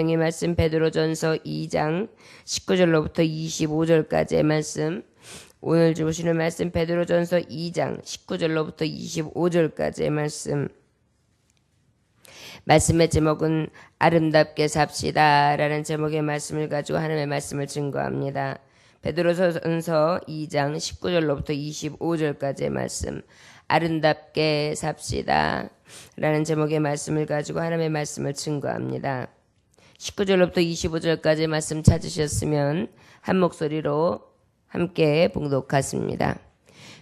의 말씀 베드로전서 2장 19절로부터 25절까지의 말씀 오늘 주시는 말씀 베드로전서 2장 19절로부터 25절까지의 말씀 말씀의 제목은 아름답게 삽시다라는 제목의 말씀을 가지고 하나님의 말씀을 증거합니다. 베드로전서 2장 19절로부터 25절까지의 말씀 아름답게 삽시다라는 제목의 말씀을 가지고 하나님의 말씀을 증거합니다. 19절로부터 25절까지 말씀 찾으셨으면 한 목소리로 함께 봉독하십니다.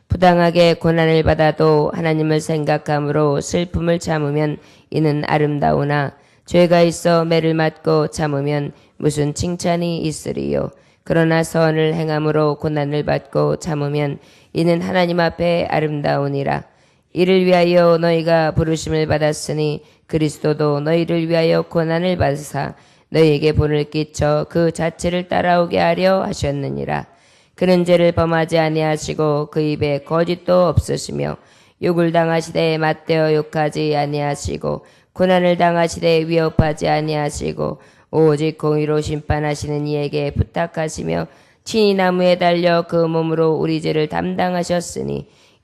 부당하게 고난을 받아도 하나님을 생각함으로 슬픔을 참으면 이는 아름다우나 죄가 있어 매를 맞고 참으면 무슨 칭찬이 있으리요. 그러나 선을 행함으로 고난을 받고 참으면 이는 하나님 앞에 아름다우니라. 이를 위하여 너희가 부르심을 받았으니 그리스도도 너희를 위하여 고난을 받으사 너희에게 본을 끼쳐 그 자체를 따라오게 하려 하셨느니라. 그는 죄를 범하지 아니하시고 그 입에 거짓도 없으시며 욕을 당하시되 맞대어 욕하지 아니하시고 고난을 당하시되 위협하지 아니하시고 오직 공의로 심판하시는 이에게 부탁하시며 친히 나무에 달려 그 몸으로 우리 죄를 담당하셨으니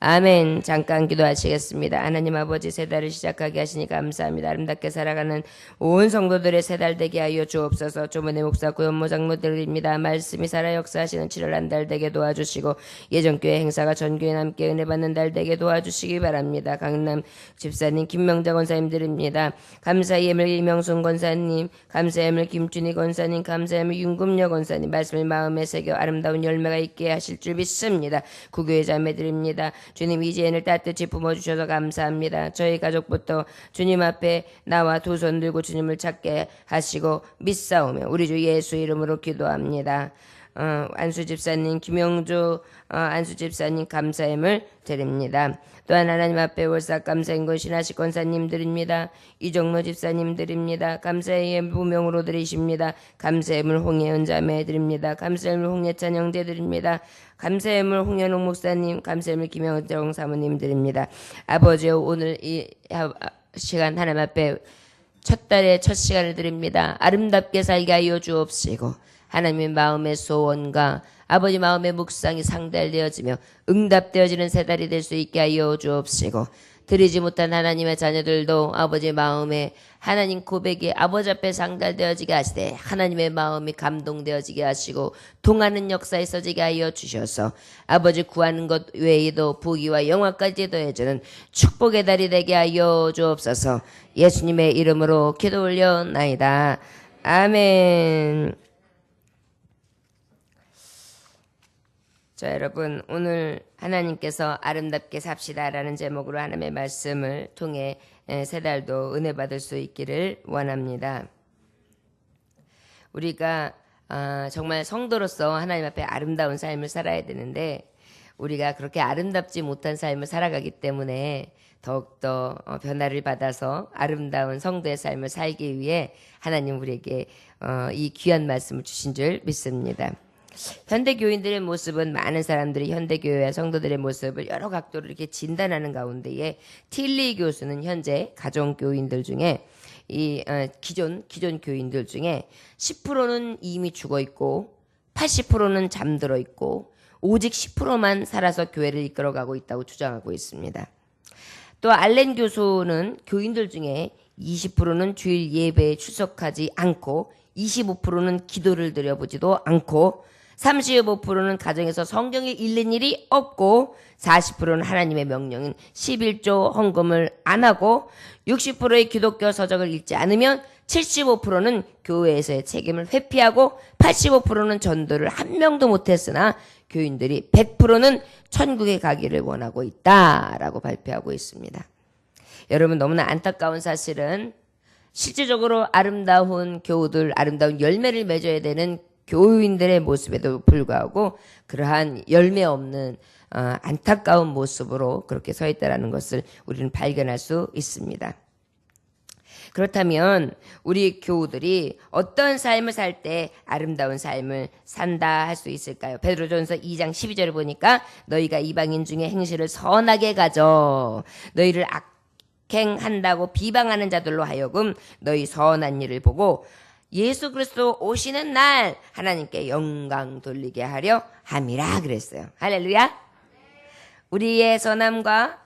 아멘. 잠깐 기도하시겠습니다. 하나님 아버지 세 달을 시작하게 하시니 감사합니다. 아름답게 살아가는 온 성도들의 세 달 되게 하여 주옵소서. 조문의 목사 고연모 장로들입니다. 말씀이 살아 역사하시는 7월 한 달 되게 도와주시고 예전교회 행사가 전교회 남게 은혜 받는 달 되게 도와주시기 바랍니다. 강남 집사님 김명자 권사님들입니다. 감사의 예물 이명순 권사님, 감사의 예물 김준희 권사님, 감사의 예물 윤금여 권사님 말씀을 마음에 새겨 아름다운 열매가 있게 하실 줄 믿습니다. 구교회 자매드립니다. 주님 이제인을 따뜻히 품어주셔서 감사합니다. 저희 가족부터 주님 앞에 나와 두 손 들고 주님을 찾게 하시고 믿사오며 우리 주 예수 이름으로 기도합니다. 어, 안수 집사님, 김영주 어, 안수 집사님 감사함을 드립니다. 또한 하나님 앞에 월삭 감사인 것 신하시 권사님들입니다. 이종로 집사님들입니다. 감사의 무명으로 드리십니다. 감사의 물 홍예은 자매 드립니다. 감사의 물 홍예찬 형제 드립니다. 감사의 물 홍현웅 목사님, 감사의 물 김영정 사모님 드립니다. 아버지 오늘 이 시간 하나님 앞에 첫 달의 첫 시간을 드립니다. 아름답게 살게 하여 주옵시고 하나님의 마음의 소원과 아버지 마음의 묵상이 상달되어지며 응답되어지는 세 달이 될 수 있게 하여 주옵시고 드리지 못한 하나님의 자녀들도 아버지 마음에 하나님 고백이 아버지 앞에 상달되어지게 하시되 하나님의 마음이 감동되어지게 하시고 통하는 역사에 서지게 하여 주셔서 아버지 구하는 것 외에도 부귀와 영화까지 더해주는 축복의 달이 되게 하여 주옵소서 예수님의 이름으로 기도 올려나이다. 아멘. 자, 여러분, 오늘 하나님께서 아름답게 삽시다라는 제목으로 하나님의 말씀을 통해 세 달도 은혜 받을 수 있기를 원합니다. 우리가 아, 정말 성도로서 하나님 앞에 아름다운 삶을 살아야 되는데 우리가 그렇게 아름답지 못한 삶을 살아가기 때문에 더욱더 어, 변화를 받아서 아름다운 성도의 삶을 살기 위해 하나님 우리에게 어, 이 귀한 말씀을 주신 줄 믿습니다. 현대 교인들의 모습은 많은 사람들이 현대 교회와 성도들의 모습을 여러 각도로 이렇게 진단하는 가운데에 틸리 교수는 현재 가정 교인들 중에 이 어, 기존 기존 교인들 중에 10%는 이미 죽어 있고 80%는 잠들어 있고 오직 10%만 살아서 교회를 이끌어가고 있다고 주장하고 있습니다. 또 알렌 교수는 교인들 중에 20%는 주일 예배에 출석하지 않고 25%는 기도를 드려보지도 않고 35%는 가정에서 성경을 읽는 일이 없고 40%는 하나님의 명령인 11조 헌금을 안 하고 60%의 기독교 서적을 읽지 않으면 75%는 교회에서의 책임을 회피하고 85%는 전도를 한 명도 못했으나 교인들이 100%는 천국에 가기를 원하고 있다라고 발표하고 있습니다. 여러분 너무나 안타까운 사실은 실질적으로 아름다운 교우들, 아름다운 열매를 맺어야 되는 교우인들의 모습에도 불구하고 그러한 열매 없는 어, 안타까운 모습으로 그렇게 서 있다라는 것을 우리는 발견할 수 있습니다. 그렇다면 우리 교우들이 어떤 삶을 살 때 아름다운 삶을 산다 할 수 있을까요? 베드로전서 2장 12절을 보니까 너희가 이방인 중에 행실을 선하게 가져 너희를 악행한다고 비방하는 자들로 하여금 너희 선한 일을 보고 예수 그리스도 오시는 날 하나님께 영광 돌리게 하려 함이라 그랬어요. 할렐루야. 우리의 선함과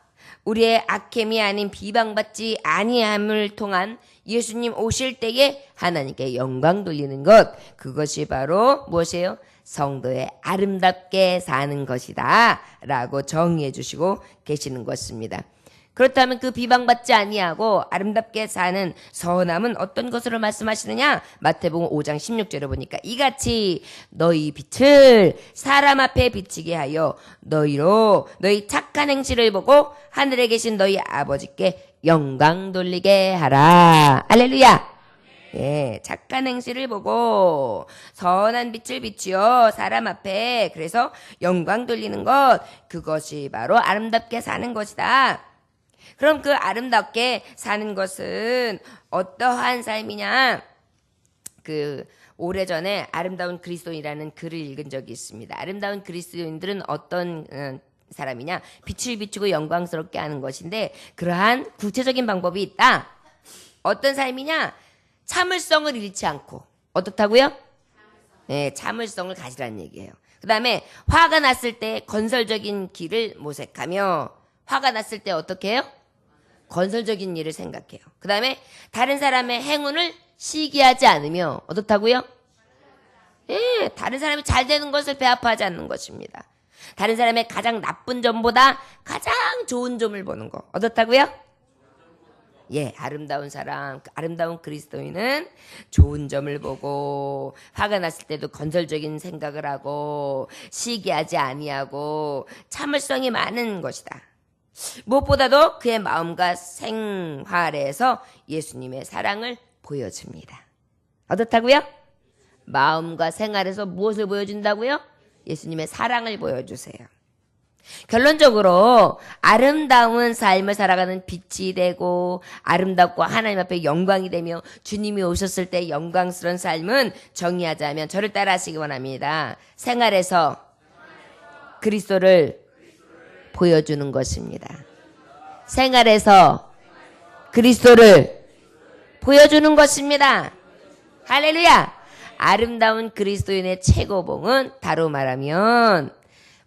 우리의 악행이 아닌 비방받지 아니함을 통한 예수님 오실 때에 하나님께 영광 돌리는 것 그것이 바로 무엇이에요? 성도의 아름답게 사는 것이다 라고 정의해 주시고 계시는 것입니다. 그렇다면 그 비방받지 아니하고 아름답게 사는 선함은 어떤 것으로 말씀하시느냐? 마태복음 5장 16절에 보니까 이같이 너희 빛을 사람 앞에 비치게 하여 너희로 너희 착한 행실을 보고 하늘에 계신 너희 아버지께 영광 돌리게 하라. 알렐루야. 예, 착한 행실을 보고 선한 빛을 비치어 사람 앞에 그래서 영광 돌리는 것 그것이 바로 아름답게 사는 것이다. 그럼 그 아름답게 사는 것은 어떠한 삶이냐? 그 오래전에 아름다운 그리스도인이라는 글을 읽은 적이 있습니다. 아름다운 그리스도인들은 어떤 어, 사람이냐? 빛을 비추고 영광스럽게 하는 것인데 그러한 구체적인 방법이 있다. 어떤 삶이냐? 참을성을 잃지 않고 어떻다고요? 네, 참을성을 가지라는 얘기예요. 그 다음에 화가 났을 때 건설적인 길을 모색하며 화가 났을 때 어떻게 해요? 건설적인 일을 생각해요. 그 다음에 다른 사람의 행운을 시기하지 않으며 어떻다고요? 예, 다른 사람이 잘 되는 것을 배합하지 않는 것입니다. 다른 사람의 가장 나쁜 점보다 가장 좋은 점을 보는 거. 어떻다고요? 예, 아름다운 사람, 아름다운 그리스도인은 좋은 점을 보고 화가 났을 때도 건설적인 생각을 하고 시기하지 아니하고 참을성이 많은 것이다. 무엇보다도 그의 마음과 생활에서 예수님의 사랑을 보여줍니다. 어떻다고요? 마음과 생활에서 무엇을 보여준다고요? 예수님의 사랑을 보여주세요. 결론적으로 아름다운 삶을 살아가는 빛이 되고 아름답고 하나님 앞에 영광이 되며 주님이 오셨을 때 영광스러운 삶은 정의하자면 저를 따라 하시기 원합니다. 생활에서 그리스도를 보여주는 것입니다. 생활에서 그리스도를 보여주는 것입니다. 할렐루야! 아름다운 그리스도인의 최고봉은 다로 말하면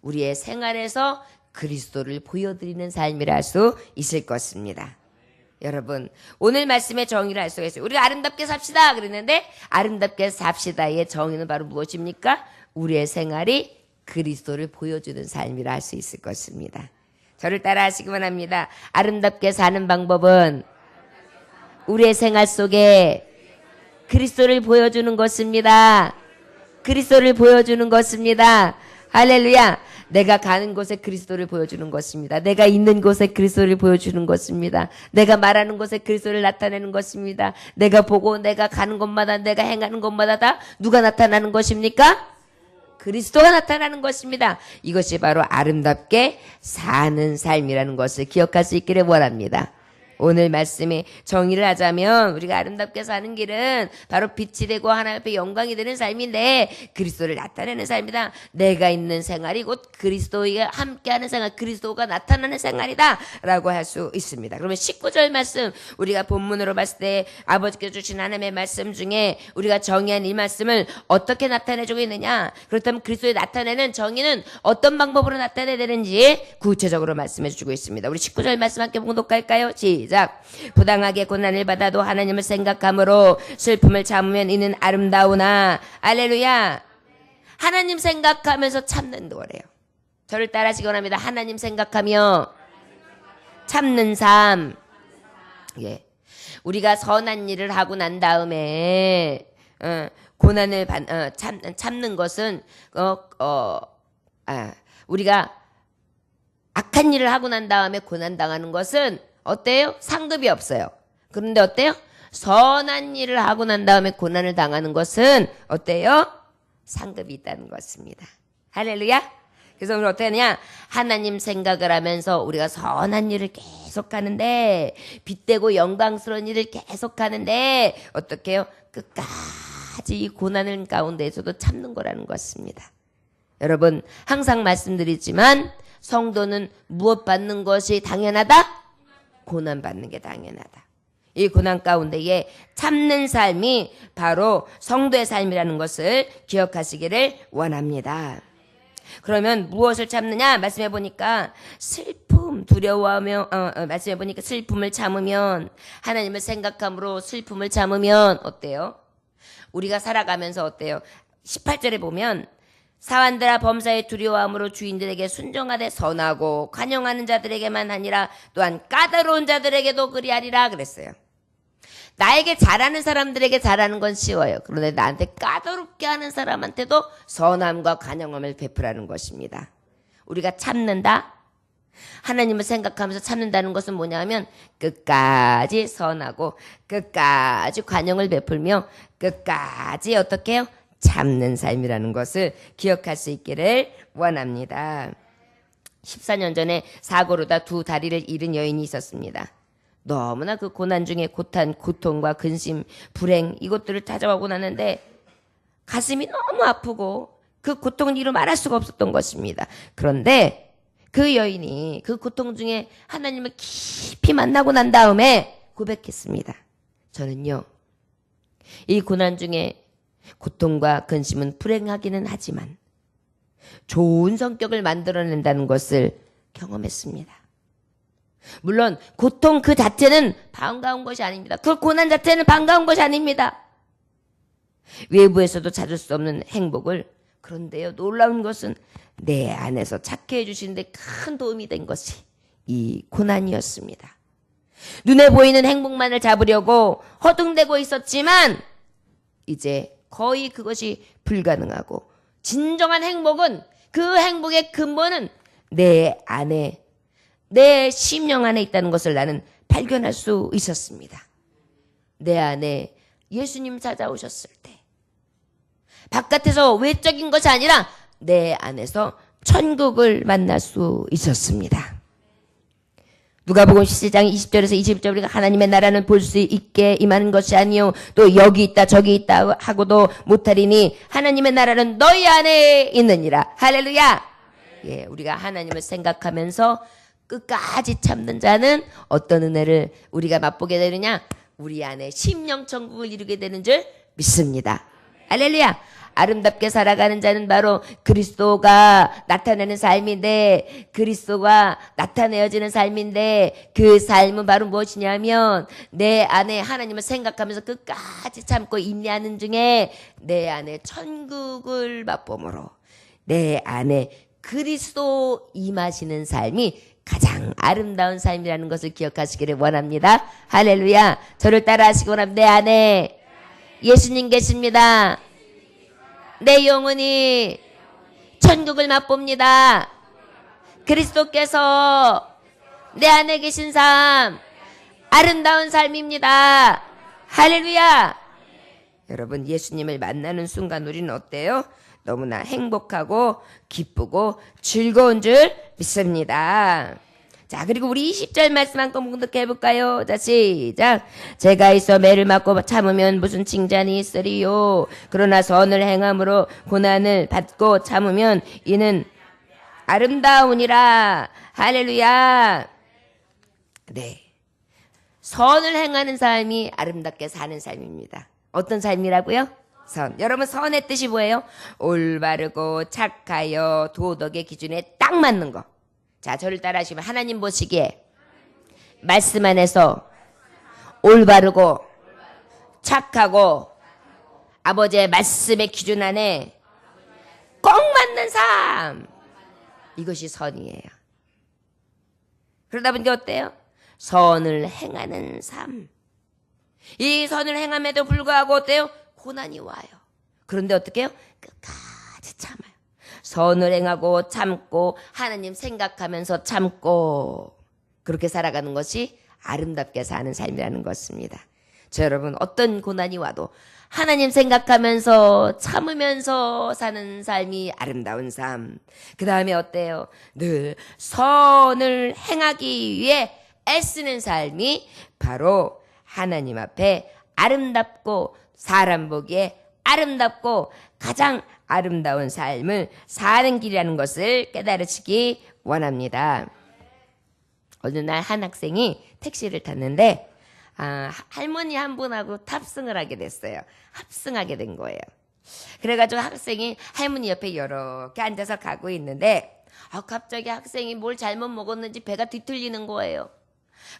우리의 생활에서 그리스도를 보여드리는 삶이라 할수 있을 것입니다. 여러분, 오늘 말씀의 정의를 알 수가 있어요. 우리가 아름답게 삽시다! 그랬는데, 아름답게 삽시다의 정의는 바로 무엇입니까? 우리의 생활이 그리스도를 보여주는 삶이라 할 수 있을 것입니다. 저를 따라 하시기만 합니다. 아름답게 사는 방법은 우리의 생활 속에 그리스도를 보여주는 것입니다. 그리스도를 보여주는 것입니다. 할렐루야. 내가 가는 곳에 그리스도를 보여주는 것입니다. 내가 있는 곳에 그리스도를 보여주는 것입니다. 내가 말하는 곳에 그리스도를 나타내는 것입니다. 내가 보고 내가 가는 곳마다 내가 행하는 곳마다 다 누가 나타나는 것입니까? 그리스도가 나타나는 것입니다. 이것이 바로 아름답게 사는 삶이라는 것을 기억할 수 있기를 원합니다. 오늘 말씀에 정의를 하자면 우리가 아름답게 사는 길은 바로 빛이 되고 하나님 앞에 영광이 되는 삶인데 그리스도를 나타내는 삶이다. 내가 있는 생활이 곧 그리스도와 함께하는 생활, 그리스도가 나타나는 생활이다라고 할 수 있습니다. 그러면 19절 말씀 우리가 본문으로 봤을 때 아버지께서 주신 하나님의 말씀 중에 우리가 정의한 이 말씀을 어떻게 나타내주고 있느냐? 그렇다면 그리스도에 나타내는 정의는 어떤 방법으로 나타내야 되는지 구체적으로 말씀해 주고 있습니다. 우리 19절 말씀 함께 봉독할까요? 시 작. 부당하게 고난을 받아도 하나님을 생각함으로 슬픔을 참으면 이는 아름다우나 알렐루야. 하나님 생각하면서 참는 거래요. 저를 따라하시기 원합니다. 하나님 생각하며 참는 삶. 예. 우리가 선한 일을 하고 난 다음에 어, 고난을 반, 어, 참, 참는 것은 어, 어, 아, 우리가 악한 일을 하고 난 다음에 고난 당하는 것은 어때요? 상급이 없어요. 그런데 어때요? 선한 일을 하고 난 다음에 고난을 당하는 것은 어때요? 상급이 있다는 것입니다. 할렐루야. 그래서 우리 어떻게 하냐? 하나님 생각을 하면서 우리가 선한 일을 계속 하는데, 빗대고 영광스러운 일을 계속 하는데, 어떻게 해요? 끝까지 이 고난을 가운데에서도 참는 거라는 것입니다. 여러분, 항상 말씀드리지만, 성도는 무엇 받는 것이 당연하다? 고난 받는 게 당연하다. 이 고난 가운데에 참는 삶이 바로 성도의 삶이라는 것을 기억하시기를 원합니다. 그러면 무엇을 참느냐? 말씀해 보니까 슬픔, 두려워하며, 어, 어, 말씀해 보니까 슬픔을 참으면, 하나님을 생각함으로 슬픔을 참으면, 어때요? 우리가 살아가면서 어때요? 18절에 보면, 사환들아 범사에 두려워함으로 주인들에게 순종하되 선하고 관용하는 자들에게만 아니라 또한 까다로운 자들에게도 그리하리라 그랬어요. 나에게 잘하는 사람들에게 잘하는 건 쉬워요. 그런데 나한테 까다롭게 하는 사람한테도 선함과 관용함을 베풀라는 것입니다. 우리가 참는다? 하나님을 생각하면서 참는다는 것은 뭐냐면 끝까지 선하고 끝까지 관용을 베풀며 끝까지 어떻게 해요? 참는 삶이라는 것을 기억할 수 있기를 원합니다. 14년 전에 사고로다 두 다리를 잃은 여인이 있었습니다. 너무나 그 고난 중에 고탄, 고통과 근심, 불행 이것들을 찾아오고 나는데 가슴이 너무 아프고 그 고통을 이루 말할 수가 없었던 것입니다. 그런데 그 여인이 그 고통 중에 하나님을 깊이 만나고 난 다음에 고백했습니다. 저는요, 이 고난 중에 고통과 근심은 불행하기는 하지만 좋은 성격을 만들어낸다는 것을 경험했습니다. 물론 고통 그 자체는 반가운 것이 아닙니다. 그 고난 자체는 반가운 것이 아닙니다. 외부에서도 찾을 수 없는 행복을 그런데요 놀라운 것은 내 안에서 찾게 해주시는데 큰 도움이 된 것이 이 고난이었습니다. 눈에 보이는 행복만을 잡으려고 허둥대고 있었지만 이제 거의 그것이 불가능하고 진정한 행복은 그 행복의 근본은 내 안에 내 심령 안에 있다는 것을 나는 발견할 수 있었습니다. 내 안에 예수님 찾아오셨을 때 바깥에서 외적인 것이 아니라 내 안에서 천국을 만날 수 있었습니다. 누가복음 17장 20절에서 21절 우리가 하나님의 나라는 볼 수 있게 임하는 것이 아니요. 또 여기 있다 저기 있다 하고도 못하리니 하나님의 나라는 너희 안에 있느니라. 할렐루야. 예 우리가 하나님을 생각하면서 끝까지 참는 자는 어떤 은혜를 우리가 맛보게 되느냐? 우리 안에 심령 천국을 이루게 되는 줄 믿습니다. 할렐루야 아름답게 살아가는 자는 바로 그리스도가 나타내는 삶인데 그리스도가 나타내어지는 삶인데 그 삶은 바로 무엇이냐면 내 안에 하나님을 생각하면서 끝까지 참고 인내하는 중에 내 안에 천국을 맛보므로 내 안에 그리스도 임하시는 삶이 가장 아름다운 삶이라는 것을 기억하시기를 원합니다. 할렐루야. 저를 따라 하시기 원합니다. 내 안에 예수님 계십니다. 내 영혼이 천국을 맛봅니다. 그리스도께서 내 안에 계신 삶, 아름다운 삶입니다. 할렐루야! 여러분, 예수님을 만나는 순간 우리는 어때요? 너무나 행복하고 기쁘고 즐거운 줄 믿습니다. 자, 그리고 우리 20절 말씀 한번 공독해 볼까요? 자, 시작. 제가 있어 매를 맞고 참으면 무슨 칭찬이 있으리요. 그러나 선을 행함으로 고난을 받고 참으면 이는 아름다우니라. 할렐루야. 네. 선을 행하는 삶이 아름답게 사는 삶입니다. 어떤 삶이라고요? 선. 여러분, 선의 뜻이 뭐예요? 올바르고 착하여 도덕의 기준에 딱 맞는 거. 자, 저를 따라 하시면 하나님 보시기에 말씀 안에서 올바르고 착하고 아버지의 말씀의 기준 안에 꼭 맞는 삶. 이것이 선이에요. 그러다 보니까 어때요? 선을 행하는 삶. 이 선을 행함에도 불구하고 어때요? 고난이 와요. 그런데 어떻게 해요? 끝까지 참아요. 선을 행하고 참고 하나님 생각하면서 참고 그렇게 살아가는 것이 아름답게 사는 삶이라는 것입니다. 저 여러분 어떤 고난이 와도 하나님 생각하면서 참으면서 사는 삶이 아름다운 삶. 그 다음에 어때요? 늘 선을 행하기 위해 애쓰는 삶이 바로 하나님 앞에 아름답고 사람 보기에 아름답고 가장 아름다운 삶을 사는 길이라는 것을 깨달으시기 원합니다. 어느 날 한 학생이 택시를 탔는데 아, 할머니 한 분하고 탑승을 하게 됐어요. 합승하게 된 거예요. 그래가지고 학생이 할머니 옆에 이렇게 앉아서 가고 있는데 아, 갑자기 학생이 뭘 잘못 먹었는지 배가 뒤틀리는 거예요.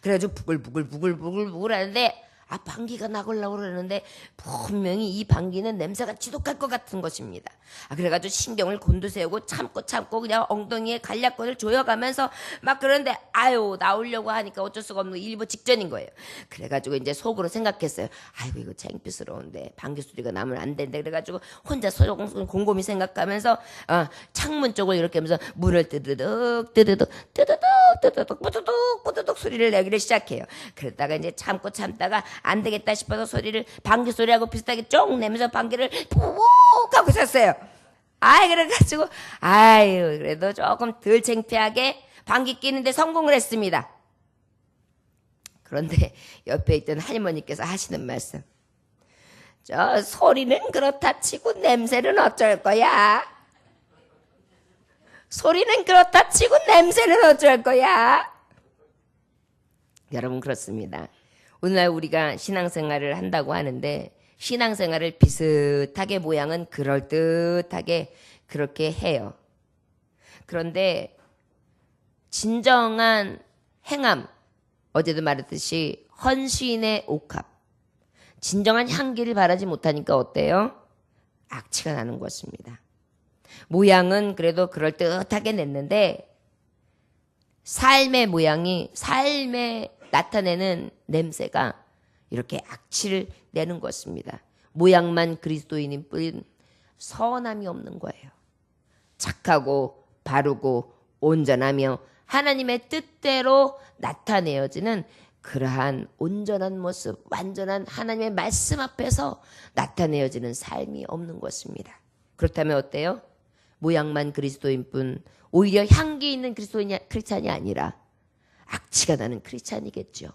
그래가지고 부글부글 부글부글 부글 하는데 아 방귀가 나걸라고 그러는데 분명히 이 방귀는 냄새가 지독할 것 같은 것입니다. 아 그래가지고 신경을 곤두세우고 참고 참고 그냥 엉덩이에 간략권을 조여가면서 막 그런데 아유 나오려고 하니까 어쩔 수가 없는 일부 직전인 거예요. 그래가지고 이제 속으로 생각했어요. 아이고 이거 창피스러운데 방귀 소리가 나면 안 된다. 그래가지고 혼자 소용 곰곰이 생각하면서 어, 창문 쪽을 이렇게 하면서 문을 뜨드득 뜨드득 뜨드득 뜨드득 뿌드득 뿌드득 소리를 내기를 시작해요. 그러다가 이제 참고 참다가 안 되겠다 싶어서 소리를 방귀 소리하고 비슷하게 쫑 내면서 방귀를 푹 하고 잤어요. 아이 그래가지고 아유 그래도 조금 덜 창피하게 방귀 끼는데 성공을 했습니다. 그런데 옆에 있던 할머니께서 하시는 말씀. 저 소리는 그렇다 치고 냄새는 어쩔 거야? 소리는 그렇다 치고 냄새는 어쩔 거야? 여러분 그렇습니다. 오늘날 우리가 신앙생활을 한다고 하는데 신앙생활을 비슷하게 모양은 그럴듯하게 그렇게 해요. 그런데 진정한 행함, 어제도 말했듯이 헌신의 옥합, 진정한 향기를 바라지 못하니까 어때요? 악취가 나는 것입니다. 모양은 그래도 그럴듯하게 냈는데 삶의 모양이 삶의 나타내는 냄새가 이렇게 악취를 내는 것입니다. 모양만 그리스도인인 뿐 선함이 없는 거예요. 착하고 바르고 온전하며 하나님의 뜻대로 나타내어지는 그러한 온전한 모습, 완전한 하나님의 말씀 앞에서 나타내어지는 삶이 없는 것입니다. 그렇다면 어때요? 모양만 그리스도인 뿐 오히려 향기 있는 그리스도인 크리스찬이 아니라 악취가 나는 크리스찬이겠죠.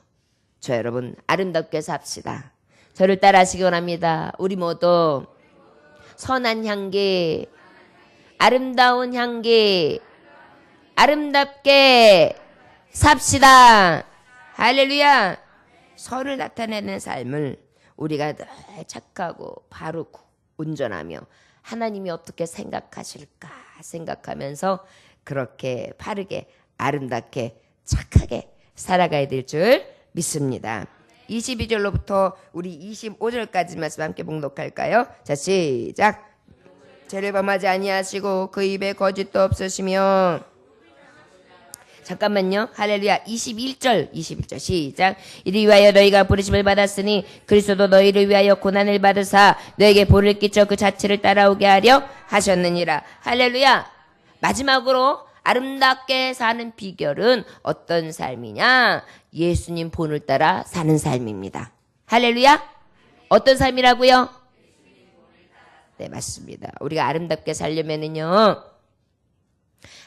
저 여러분 아름답게 삽시다. 저를 따라하시기 원합니다. 우리 모두 선한 향기, 아름다운 향기, 아름답게 삽시다. 할렐루야. 선을 나타내는 삶을 우리가 늘 착하고 바르고 온전하며 하나님이 어떻게 생각하실까 생각하면서 그렇게 바르게 아름답게 착하게 살아가야 될 줄 믿습니다. 22절로부터 우리 25절까지 말씀 함께 봉독할까요? 자, 시작. 죄를 범하지 아니하시고 그 입에 거짓도 없으시며 잠깐만요. 할렐루야. 21절, 21절 시작. 이리 위하여 너희가 부르심을 받았으니 그리스도도 너희를 위하여 고난을 받으사 너에게 볼을 끼쳐 그 자체를 따라오게 하려 하셨느니라. 할렐루야. 마지막으로 아름답게 사는 비결은 어떤 삶이냐? 예수님 본을 따라 사는 삶입니다. 할렐루야? 어떤 삶이라고요? 네, 맞습니다. 우리가 아름답게 살려면은요.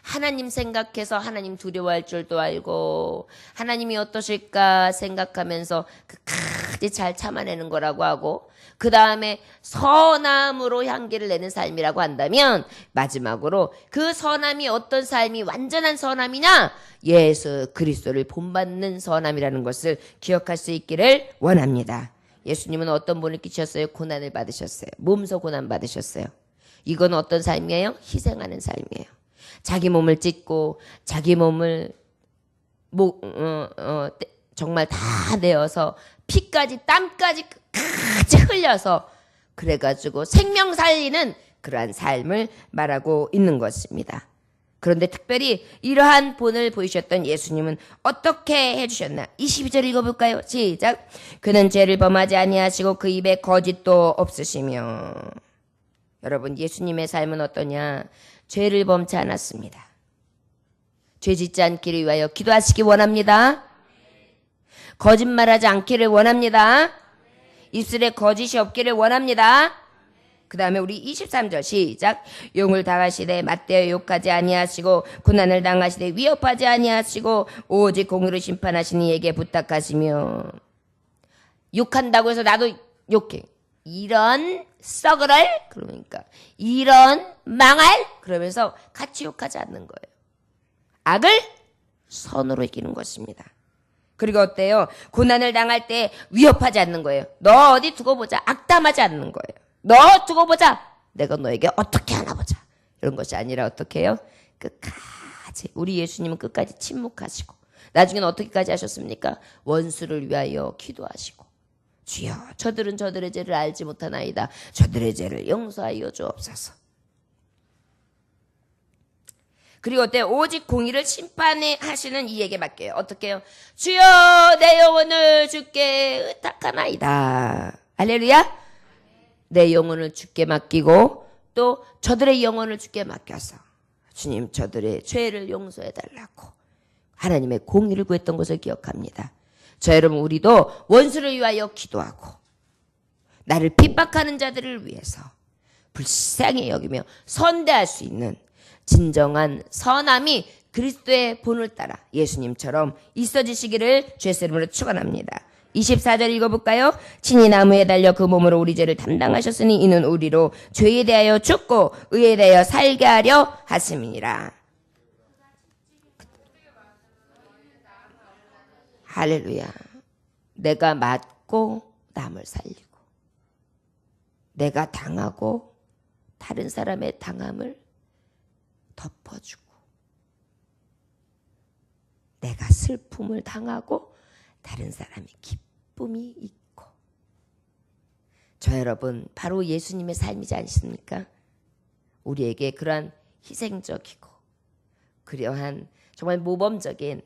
하나님 생각해서 하나님 두려워할 줄도 알고 하나님이 어떠실까 생각하면서 끝까지 잘 참아내는 거라고 하고 그 다음에 선함으로 향기를 내는 삶이라고 한다면 마지막으로 그 선함이 어떤 삶이 완전한 선함이냐 예수 그리스도를 본받는 선함이라는 것을 기억할 수 있기를 원합니다. 예수님은 어떤 본을 끼쳤어요? 고난을 받으셨어요. 몸소 고난 받으셨어요. 이건 어떤 삶이에요? 희생하는 삶이에요. 자기 몸을 찢고 자기 몸을 목, 어, 어, 정말 다 내어서 피까지 땀까지 끝까지 흘려서 그래가지고 생명 살리는 그러한 삶을 말하고 있는 것입니다. 그런데 특별히 이러한 본을 보이셨던 예수님은 어떻게 해주셨나? 22절 읽어볼까요? 시작. 그는 죄를 범하지 아니하시고 그 입에 거짓도 없으시며. 여러분 예수님의 삶은 어떠냐? 죄를 범치 않았습니다. 죄 짓지 않기를 위하여 기도하시기 원합니다. 거짓말하지 않기를 원합니다. 입술에 거짓이 없기를 원합니다. 그 다음에 우리 23절 시작. 용을 당하시되 맞대어 욕하지 아니하시고 고난을 당하시되 위협하지 아니하시고 오직 공의로 심판하시니 에게 부탁하시며. 욕한다고 해서 나도 욕해. 이런 썩을을 그러니까 이런 망할? 그러면서 같이 욕하지 않는 거예요. 악을 선으로 이기는 것입니다 그리고 어때요 고난을 당할 때 위협하지 않는 거예요 너 어디 두고 보자 악담하지 않는 거예요 너 두고 보자. 내가 너에게 어떻게 하나 보자. 이런 것이 아니라 어떻게 해요? 끝까지. 우리 예수님은 끝까지 침묵하시고 나중에는 어떻게까지 하셨습니까? 원수를 위하여 기도하시고 주여 저들은 저들의 죄를 알지 못하나이다. 저들의 죄를 용서하여 주옵소서. 그리고 어때 오직 공의를 심판에 하시는 이에게 맡겨요. 어떻게 해요? 주여 내 영혼을 주께 의탁하나이다. 할렐루야. 내 영혼을 주께 맡기고 또 저들의 영혼을 주께 맡겨서 주님 저들의 죄를 용서해 달라고 하나님의 공의를 구했던 것을 기억합니다. 저 여러분 우리도 원수를 위하여 기도하고 나를 핍박하는 자들을 위해서 불쌍히 여기며 선대할 수 있는 진정한 선함이 그리스도의 본을 따라 예수님처럼 있어지시기를 주의 이름으로 축원합니다. 24절 읽어볼까요? 친히 나무에 달려 그 몸으로 우리 죄를 담당하셨으니 이는 우리로 죄에 대하여 죽고 의에 대하여 살게 하려 하심이니라. 할렐루야. 내가 맞고 남을 살리고 내가 당하고 다른 사람의 당함을 덮어주고 내가 슬픔을 당하고 다른 사람이 기쁨이 있고 저 여러분 바로 예수님의 삶이지 않습니까? 우리에게 그러한 희생적이고 그러한 정말 모범적인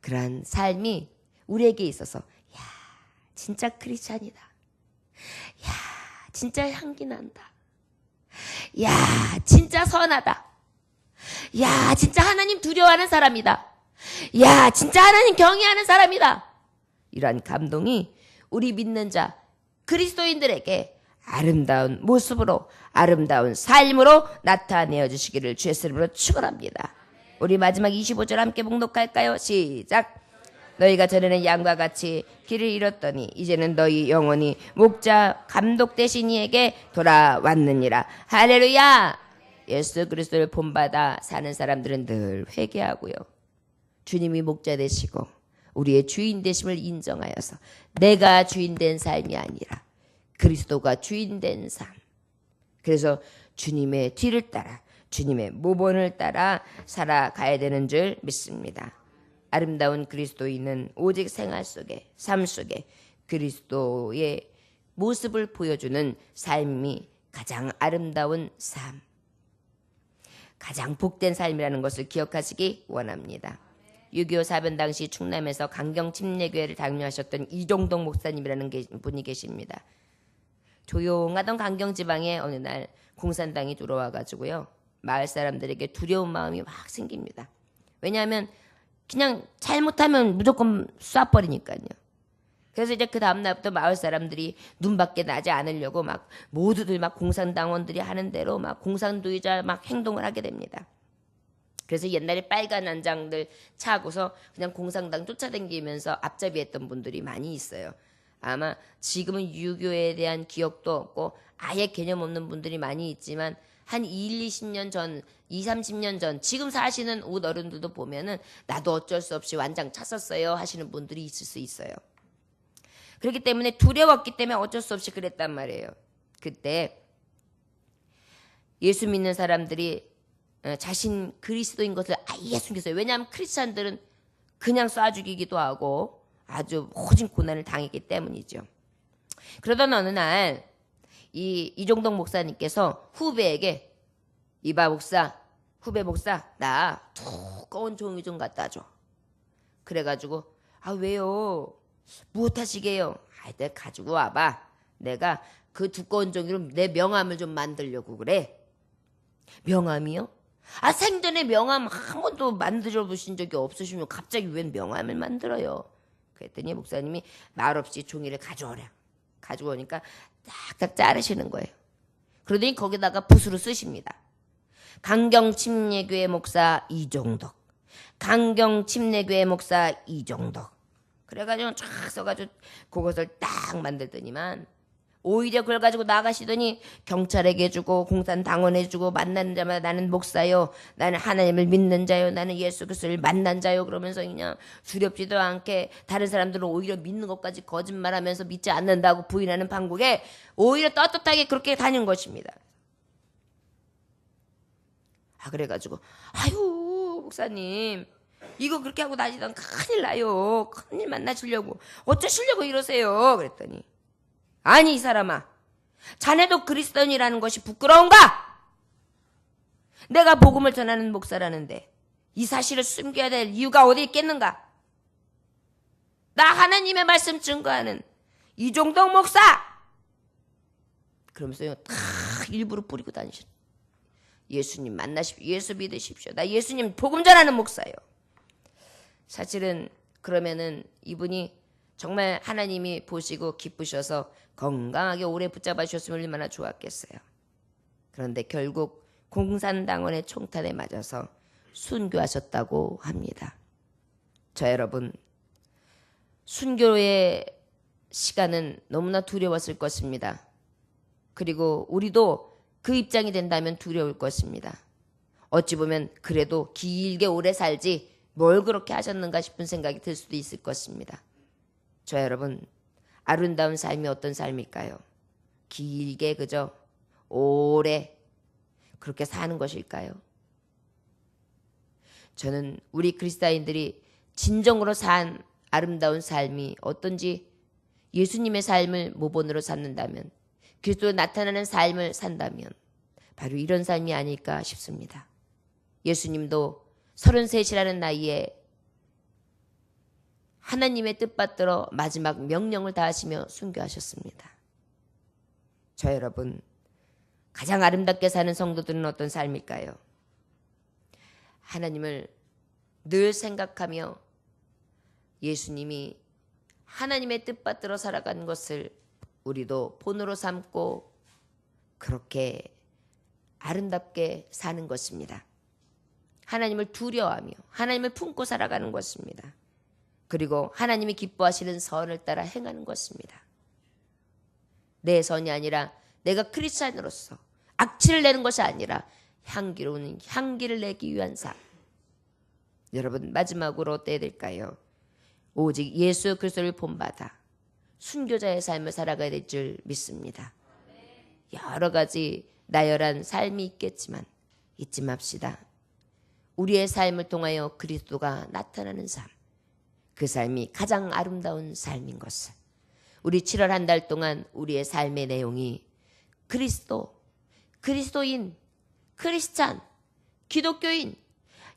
그러한 삶이 우리에게 있어서 야 진짜 크리스찬이다. 야 진짜 향기 난다. 야 진짜 선하다. 야 진짜 하나님 두려워하는 사람이다. 야 진짜 하나님 경외하는 사람이다. 이러한 감동이 우리 믿는 자 그리스도인들에게 아름다운 모습으로 아름다운 삶으로 나타내어 주시기를 주의 이름으로 축원합니다. 우리 마지막 25절 함께 봉독할까요? 시작. 너희가 전에는 양과 같이 길을 잃었더니 이제는 너희 영혼이 목자 감독 되신 이에게 돌아왔느니라. 할렐루야. 예수 그리스도를 본받아 사는 사람들은 늘 회개하고요. 주님이 목자 되시고 우리의 주인 되심을 인정하여서 내가 주인 된 삶이 아니라 그리스도가 주인 된 삶. 그래서 주님의 뒤를 따라 주님의 모본을 따라 살아가야 되는 줄 믿습니다. 아름다운 그리스도인은 오직 생활 속에 삶 속에 그리스도의 모습을 보여주는 삶이 가장 아름다운 삶. 가장 복된 삶이라는 것을 기억하시기 원합니다. 6.25 사변 당시 충남에서 강경 침례교회를 당뇨하셨던 이종동 목사님이라는 분이 계십니다. 조용하던 강경 지방에 어느 날 공산당이 들어와 가지고요. 마을 사람들에게 두려운 마음이 막 생깁니다. 왜냐하면 그냥 잘못하면 무조건 쏴버리니까요. 그래서 이제 그 다음날부터 마을 사람들이 눈밖에 나지 않으려고 막 모두들 막 공산당원들이 하는 대로 막 공산주의자 막 행동을 하게 됩니다. 그래서 옛날에 빨간 안장들 차고서 그냥 공산당 쫓아다니면서 앞잡이했던 분들이 많이 있어요. 아마 지금은 유교에 대한 기억도 없고 아예 개념 없는 분들이 많이 있지만 한 1, 20년 전, 2, 30년 전 지금 사시는 옷 어른들도 보면은 나도 어쩔 수 없이 완장 찼었어요 하시는 분들이 있을 수 있어요. 그렇기 때문에 두려웠기 때문에 어쩔 수 없이 그랬단 말이에요. 그때 예수 믿는 사람들이 어, 자신 그리스도인 것을 아예 숨겼어요. 왜냐하면 크리스찬들은 그냥 쏴 죽이기도 하고 아주 모진 고난을 당했기 때문이죠. 그러던 어느 날 이 이종동 목사님께서 후배에게 이바 목사, 후배 목사 나 두꺼운 종이 좀 갖다 줘. 그래가지고 아 왜요? 무엇 하시게요? 하여튼 가지고 와봐. 내가 그 두꺼운 종이로 내 명함을 좀 만들려고 그래. 명함이요? 아 생전에 명함 한 번도 만들어 보신 적이 없으시면 갑자기 웬 명함을 만들어요? 그랬더니 목사님이 말없이 종이를 가져오라. 가지고 오니까 딱딱 자르시는 거예요. 그러더니 거기다가 붓으로 쓰십니다. 강경 침례교회 목사 이종덕. 강경 침례교회 목사 이종덕. 그래가지고 쫙 써가지고 그것을 딱 만들더니만 오히려 그걸 가지고 나가시더니 경찰에게 주고 공산 당원에 주고 만나는 자마다 나는 목사요 나는 하나님을 믿는 자요 나는 예수 그리스도를 만난 자요 그러면서 그냥 두렵지도 않게 다른 사람들은 오히려 믿는 것까지 거짓말하면서 믿지 않는다고 부인하는 판국에 오히려 떳떳하게 그렇게 다닌 것입니다. 아 그래가지고 아유 목사님 이거 그렇게 하고 다니던 큰일 나요 큰일 만나시려고 어쩌시려고 이러세요 그랬더니 아니 이 사람아 자네도 그리스도인이라는 것이 부끄러운가? 내가 복음을 전하는 목사라는데 이 사실을 숨겨야 될 이유가 어디 있겠는가? 나 하나님의 말씀 증거하는 이종덕 목사! 그러면서 딱 일부러 뿌리고 다니셨 예수님 만나십시오. 예수 믿으십시오. 나 예수님 복음 전하는 목사요. 사실은 그러면은 이분이 정말 하나님이 보시고 기쁘셔서 건강하게 오래 붙잡아 주셨으면 얼마나 좋았겠어요. 그런데 결국 공산당원의 총탄에 맞아서 순교하셨다고 합니다. 저 여러분, 순교의 시간은 너무나 두려웠을 것입니다. 그리고 우리도 그 입장이 된다면 두려울 것입니다. 어찌 보면 그래도 길게 오래 살지 뭘 그렇게 하셨는가 싶은 생각이 들 수도 있을 것입니다. 저 여러분, 아름다운 삶이 어떤 삶일까요? 길게 그저 오래 그렇게 사는 것일까요? 저는 우리 그리스도인들이 진정으로 산 아름다운 삶이 어떤지 예수님의 삶을 모본으로 삼는다면 그리스도 나타나는 삶을 산다면 바로 이런 삶이 아닐까 싶습니다. 예수님도 33이라는 나이에 하나님의 뜻 받들어 마지막 명령을 다하시며 순교하셨습니다. 저 여러분, 가장 아름답게 사는 성도들은 어떤 삶일까요? 하나님을 늘 생각하며 예수님이 하나님의 뜻 받들어 살아간 것을 우리도 본으로 삼고 그렇게 아름답게 사는 것입니다. 하나님을 두려워하며 하나님을 품고 살아가는 것입니다. 그리고 하나님이 기뻐하시는 선을 따라 행하는 것입니다. 내 선이 아니라 내가 크리스찬으로서 악취를 내는 것이 아니라 향기로운 향기를 내기 위한 삶. 여러분 마지막으로 어때야 될까요? 오직 예수 그리스도를 본받아 순교자의 삶을 살아가야 될 줄 믿습니다. 여러 가지 나열한 삶이 있겠지만 잊지 맙시다. 우리의 삶을 통하여 그리스도가 나타나는 삶. 그 삶이 가장 아름다운 삶인 것을. 우리 7월 한 달 동안 우리의 삶의 내용이 그리스도, 그리스도인, 크리스찬, 기독교인,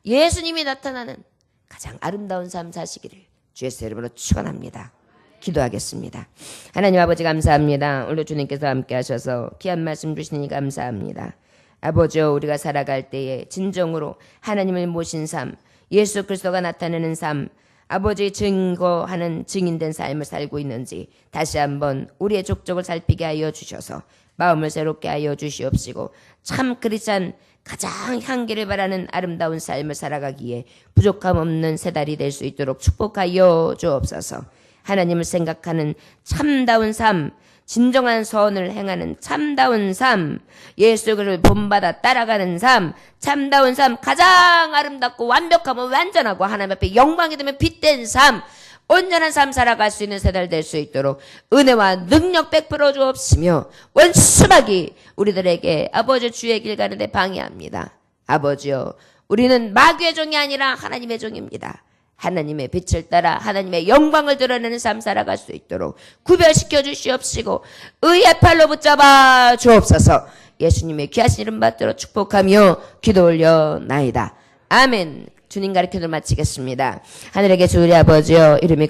예수님이 나타나는 가장 아름다운 삶 사시기를 주의 이름으로 축원합니다. 기도하겠습니다. 하나님 아버지 감사합니다. 오늘 주님께서 함께 하셔서 귀한 말씀 주시니 감사합니다. 아버지여 우리가 살아갈 때에 진정으로 하나님을 모신 삶, 예수 그리스도가 나타내는 삶, 아버지 증거하는 증인된 삶을 살고 있는지 다시 한번 우리의 족적을 살피게 하여 주셔서 마음을 새롭게 하여 주시옵시고 참 크리스찬 가장 향기를 바라는 아름다운 삶을 살아가기에 부족함 없는 세달이 될 수 있도록 축복하여 주옵소서. 하나님을 생각하는 참다운 삶, 진정한 선을 행하는 참다운 삶, 예수 그를 본받아 따라가는 삶, 참다운 삶, 가장 아름답고 완벽하고 완전하고 하나님 앞에 영광이 되면 빛된 삶, 온전한 삶 살아갈 수 있는 세달 될 수 있도록 은혜와 능력 베풀어 주옵시며 원수막이 우리들에게 아버지 주의 길 가는데 방해합니다. 아버지요, 우리는 마귀의 종이 아니라 하나님의 종입니다. 하나님의 빛을 따라 하나님의 영광을 드러내는 삶 살아갈 수 있도록 구별시켜 주시옵시고 의의 팔로 붙잡아 주옵소서 예수님의 귀하신 이름 받들어 축복하며 기도 올려 나이다. 아멘. 주님 가르쳐도 마치겠습니다. 하늘에 계신 우리 아버지여 이름이